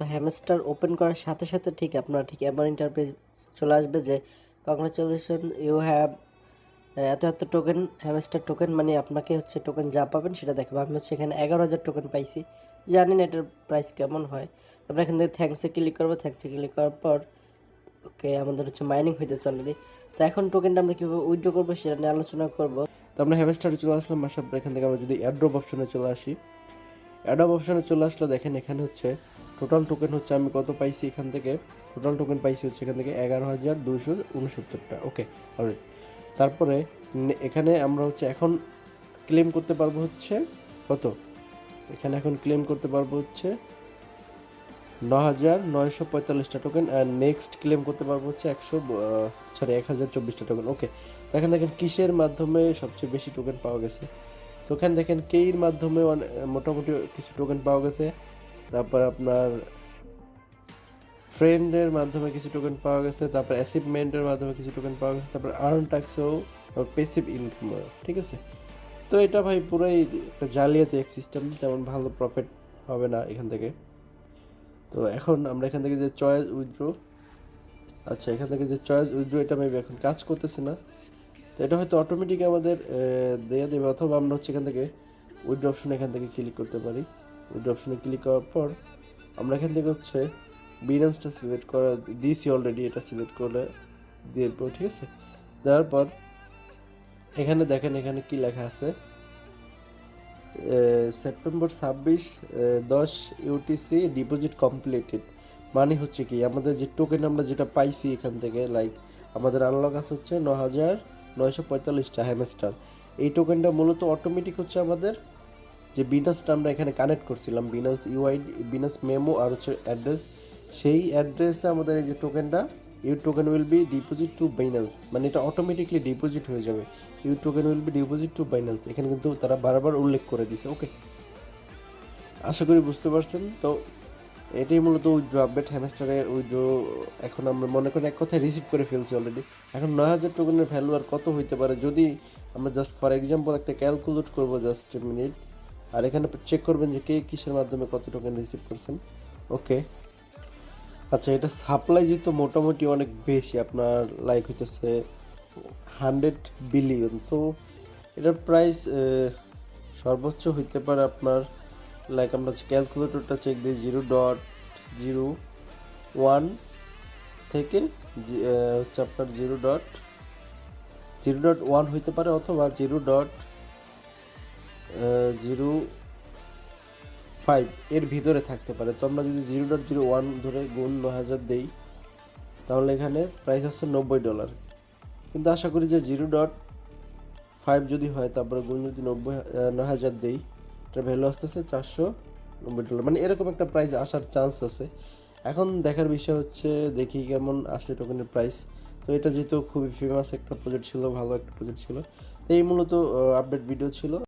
Hamster open করার সাথে সাথে ঠিক আপনার, ঠিক এমন ইন্টারপেজ চলে আসবে যে কংগ্রাচুলেশন ইউ হ্যাভ এত এত টোকেন হ্যামস্টার টোকেন মানে আপনাকে হচ্ছে টোকেন যা পাবেন সেটা দেখাবো আমি হচ্ছে এখানে এগারো হাজার টোকেন পাইছি। জানি না এটার প্রাইস কেমন হয়। তারপরে এখান থেকে থ্যাঙ্কসে ক্লিক করব। থ্যাঙ্কসে ক্লিক করার পর ওকে আমাদের হচ্ছে মাইনিং হইতেছে অলরেডি তো এখন টোকেনটা আমরা কীভাবে উইথড্র করব সেটা নিয়ে আলোচনা করব। তো আমরা হ্যামস্টারে চলে আসলাম। আসার পর এখান থেকে আমরা যদি অ্যাড্রপ অপশনে চলে আসি। অ্যাড্রপ অপশানে চলে আসলে। দেখেন এখানে হচ্ছে টোটাল টোকেন হচ্ছে আমি কত পাইছি এখান থেকে? টোটাল টোকেন পাইছি হচ্ছে এখান থেকে এগারো হাজার দুশো উনসত্তরটা। ওকে তারপরে এখানে আমরা হচ্ছে এখন ক্লেম করতে পারব হচ্ছে কত? এখানে এখন ক্লেম করতে পারব হচ্ছে ন হাজার নয়শো পঁয়তাল্লিশটা টোকেন আর নেক্সট ক্লেম করতে পারব হচ্ছে একশো সরি এক হাজার চব্বিশটা টোকেন ওকে দেখেন দেখেন, কিসের মাধ্যমে সবচেয়ে বেশি টোকেন পাওয়া গেছে? তো এখানে দেখেন, কেইর মাধ্যমে মোটামুটি কিছু টোকেন পাওয়া গেছে। তারপর আপনার ফ্রেন্ডের মাধ্যমে কিছু টোকেন পাওয়া গেছে, তারপর অ্যাসিভমেন্টের মাধ্যমে কিছু টোকেন পাওয়া গেছে, তারপর আর্ন ট্যাক্সও পেসিভ ইনকাম ঠিক আছে? তো এটা ভাই পুরাই একটা জালিয়াতি এক সিস্টেম তেমন ভালো প্রফিট হবে না এখান থেকে। তো এখন আমরা এখান থেকে যে চয়েস উইথড্র আচ্ছা এখান থেকে যে চয়েস উইথড্র এটা মেবি এখন কাজ করতেছে না। তো এটা হয়তো অটোমেটিক আমাদের দিয়ে দেবে অথবা আমরা হচ্ছে এখান থেকে উইড অপশন এখান থেকে ক্লিক করতে পারি। উইড অপশনে ক্লিক করার পর আমরা এখান থেকে হচ্ছে বিনান্সটা সিলেক্ট করা, দিয়েছি অলরেডি এটা সিলেক্ট করে দিয়ে দেবো ঠিক আছে? দেওয়ার পর এখানে দেখেন, এখানে কি লেখা আছে? সেপ্টেম্বর ছাব্বিশ দশ ইউটিসি ডিপোজিট কমপ্লিটেড মানে হচ্ছে কি, আমাদের যে টোকেন আমরা যেটা পাইছি এখান থেকে লাইক আমাদের আনলক আছে হচ্ছে ন হাজার নয়শো পঁয়তাল্লিশটা হ্যামস্টার এই টোকেনটা মূলত অটোমেটিক হচ্ছে আমাদের যে বিনাসটা আমরা এখানে কানেক্ট করছিলাম বিনাস ইউআই বিনাস মেমো আর হচ্ছে অ্যাড্রেস সেই অ্যাড্রেসে আমাদের এই যে টোকেনটা U token will be deposit to Binance মানে এটা অটোমেটিকলি ডিপোজিট হয়ে যাবে। U token will be deposit to Binance এখানে কিন্তু তারা বারবার উল্লেখ করে দিছে ওকে আশা করি বুঝতে পারছেন। তো এটাই মূলত উইড্রো আপডেট হ্যামস্টারের উইড্রো এখন আমরা মনে করি এক কথায় রিসিভ করে ফেলছি অলরেডি এখন নয় হাজার টোকেনের ভ্যালু আর কত হইতে পারে? যদি আমরা জাস্ট ফর এক্সাম্পল একটা ক্যালকুলেট করব জাস্ট মিনিট আর এখানে চেক করবেন যে কে কিসের মাধ্যমে কত টোকেন রিসিভ করছেন। ওকে। আচ্ছা এটা সাপ্লাই যেহেতু মোটামুটি অনেক বেশি, আপনার লাইক হইতেছে হান্ড্রেড বিলিয়ন তো এটার প্রাইস সর্বোচ্চ হইতে পারে আপনার লাইক আমরা ক্যালকুলেটরটা চেক দিই জিরো ডট জিরো ওয়ান থেকে হচ্ছে আপনার zero dot zero dot one হইতে পারে অথবা জিরো ডট জিরো ফাইভ এর ভিতরে থাকতে পারে। তো আমরা যদি জিরো ডট জিরো ওয়ান ধরে গুণ ন হাজার দেই, তাহলে এখানে প্রাইস হচ্ছে নব্বই ডলার কিন্তু আশা করি যে জিরো ডট ফাইভ যদি হয়, তারপরে গুণ যদি নব্বই ন হাজার দেই এটার ভ্যালু আসতেছে চারশো নব্বই ডলার মানে এরকম একটা প্রাইস আসার চান্স আছে। এখন দেখার বিষয় হচ্ছে, দেখি কেমন আসে টোকেনের প্রাইস তো এটা যেহেতু খুবই ফেমাস একটা প্রজেক্ট ছিল, ভালো একটা প্রজেক্ট ছিল। তো এই মূলত আপডেট ভিডিও ছিল।